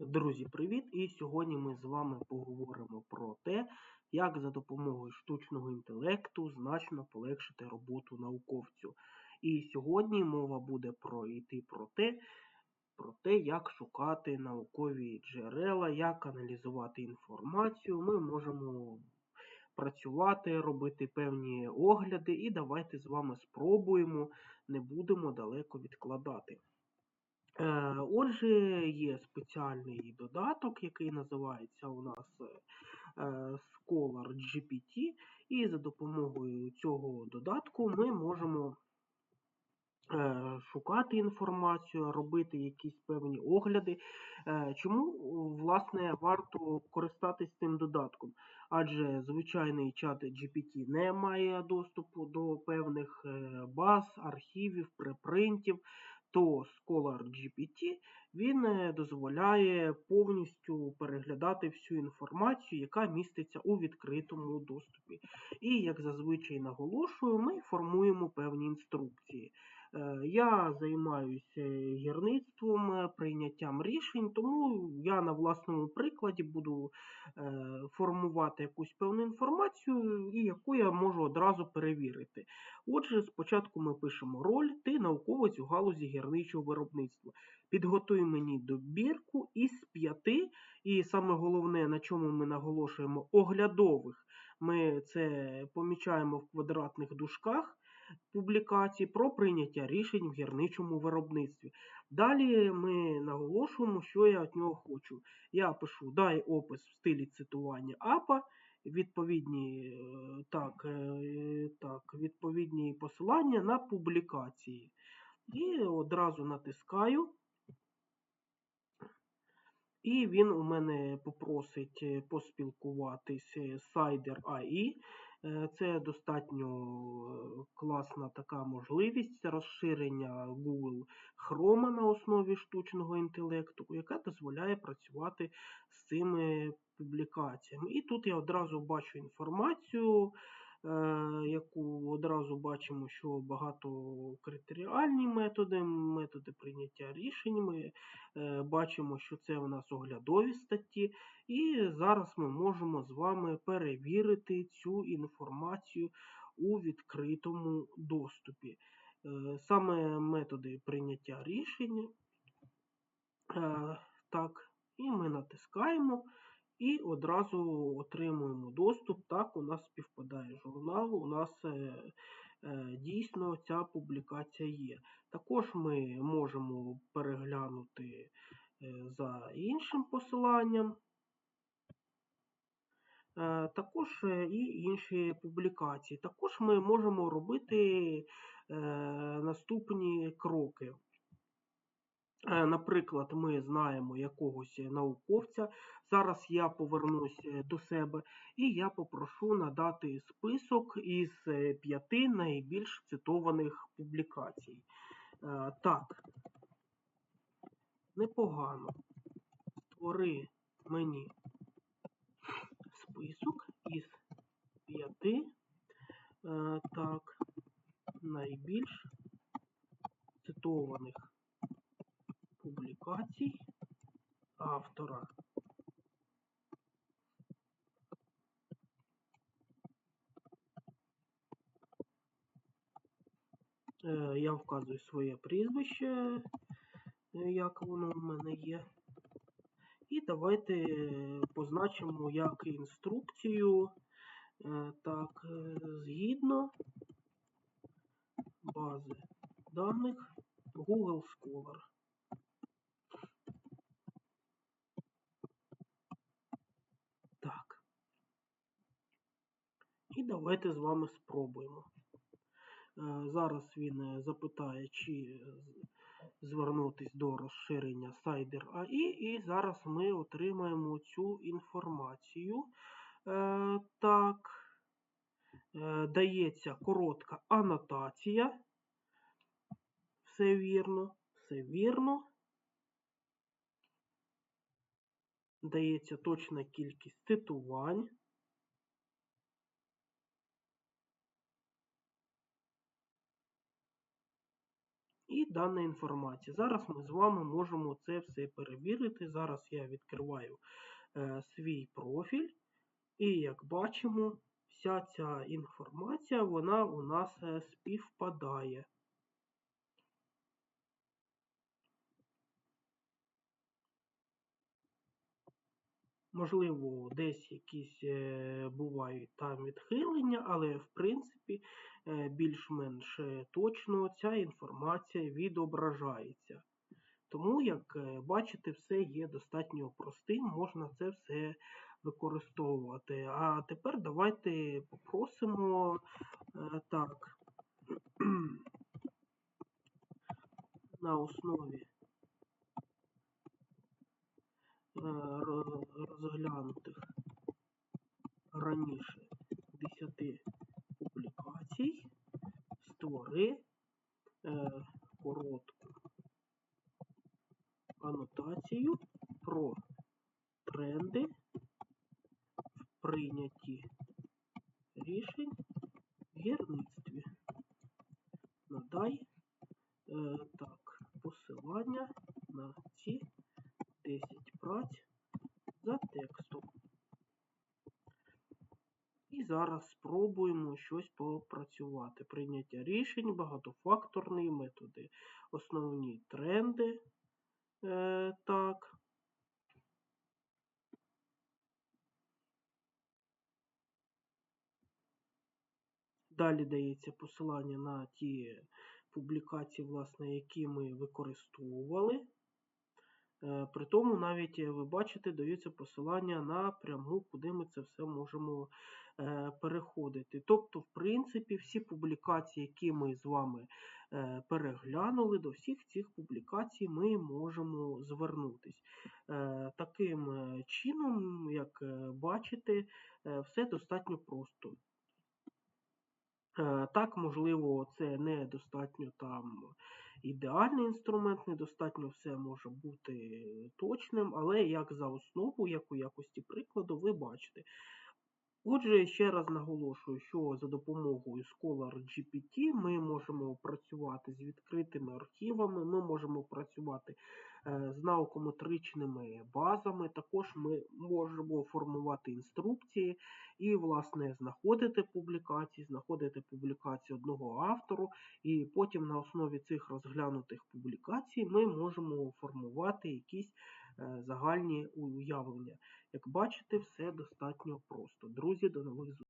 Друзі, привіт! І сьогодні ми з вами поговоримо про те, як за допомогою штучного інтелекту значно полегшити роботу науковцю. І сьогодні мова буде про йти про те, про те, як шукати наукові джерела, як аналізувати інформацію. Ми можемо працювати, робити певні огляди, і давайте з вами спробуємо, не будемо далеко відкладати. Е, отже, є спеціальний додаток, який називається у нас е, Scholar GPT, і за допомогою цього додатку ми можемо е, шукати інформацію, робити якісь певні огляди. Чому, власне, варто користатись цим додатком? Адже звичайний чат GPT не має доступу до певних баз, архівів, препринтів то Scholar GPT він е, дозволяє повністю переглядати всю інформацію, яка міститься у відкритому доступі. І, як зазвичай наголошую, ми формуємо певні інструкції. Е, я займаюся гірництвом, е, прийняттям рішень, тому я на власному прикладі буду формувати якусь певну інформацію, і яку я можу одразу перевірити. Отже, спочатку ми пишемо роль, ти науковець у галузі гірничого виробництва. Підготуй мені добірку із п'яти, і саме головне, на чому ми наголошуємо, оглядових. Ми це помічаємо в квадратних дужках публікацій про прийняття рішень в гірничому виробництві. Далі ми наголошуємо, що я від нього хочу. Я пишу дай опис в стилі цитування АПА відповідні е, так, е, так, відповідні посилання на публікації. І одразу натискаю. І він у мене попросить е, поспілкуватися з Cider AI. Це достатньо класна така можливість розширення Google Chrome на основі штучного інтелекту, яка дозволяє працювати з цими публікаціями. І тут я одразу бачу інформацію, е, яку одразу бачимо, що багато критеріальні методи, методи прийняття рішень. Ми е, бачимо, що це у нас оглядові статті. І зараз ми можемо з вами перевірити цю інформацію у відкритому доступі. Е, саме методи прийняття рішень. Так, і ми натискаємо. І одразу отримуємо доступ. Так, у нас співпадає журнал, у нас е, е, дійсно ця публікація є. Також ми можемо переглянути е, за іншим посиланням. Також і інші публікації. Також ми можемо робити наступні кроки. Е, наприклад, ми знаємо якогось науковця. Зараз я повернусь е, до себе і я попрошу надати список із е, п'яти найбільш цитованих публікацій. Так, непогано. Створи мені список із п'яти. Так, найбільш цитованих публікацій автора. Е, я вказую своє прізвище, е, як воно в мене є. І давайте позначимо як інструкцію. Е, так, згідно бази даних Google Scholar. І давайте з вами спробуємо. Е, зараз він е, запитає, чи звернутися до розширення Cider AI, і зараз ми отримаємо цю інформацію. Е, так, дається коротка анотація. Все вірно, все вірно. Дається точна кількість цитувань. І дана інформація. Зараз ми з вами можемо це все перевірити. Зараз я відкриваю е, свій профіль, і як бачимо, вся ця інформація вона у нас е, співпадає. Можливо, десь якісь е, бувають там відхилення, але в принципі е, більш-менш е, точно ця інформація відображається. Тому, як бачите, все є достатньо простим, можна це все використовувати. А тепер давайте попросимо так на основі розглянутих раніше 10 публікацій створи е, коротку анотацію про тренди в прийнятті рішень в гірництві. Надай е, так, посилання на ці 10 праць за текстом. І зараз спробуємо щось попрацювати. Прийняття рішень, багатофакторні методи, основні тренди. Е, так. Далі дається посилання на ті публікації, власне, які ми використовували. Е, При тому навіть е, ви бачите, даються посилання напряму, куди ми це все можемо е, переходити. Тобто, в принципі, всі публікації, які ми з вами переглянули, до всіх цих публікацій ми можемо звернутись. Е, Таким чином, як бачите, все достатньо просто. Так, можливо, це не достатньо там ідеальний інструмент, недостатньо все може бути точним, але як за основу, як у якості прикладу, ви бачите. Отже, ще раз наголошую, що за допомогою Scholar GPT ми можемо працювати з відкритими архівами, ми можемо працювати е, з наукометричними базами, також ми можемо формувати інструкції і, власне, знаходити публікації, знаходити публікації одного автору, і потім на основі цих розглянутих публікацій ми можемо формувати якісь е, загальні уявлення. Як бачите, все достатньо просто. Друзі, до нових зустрічей.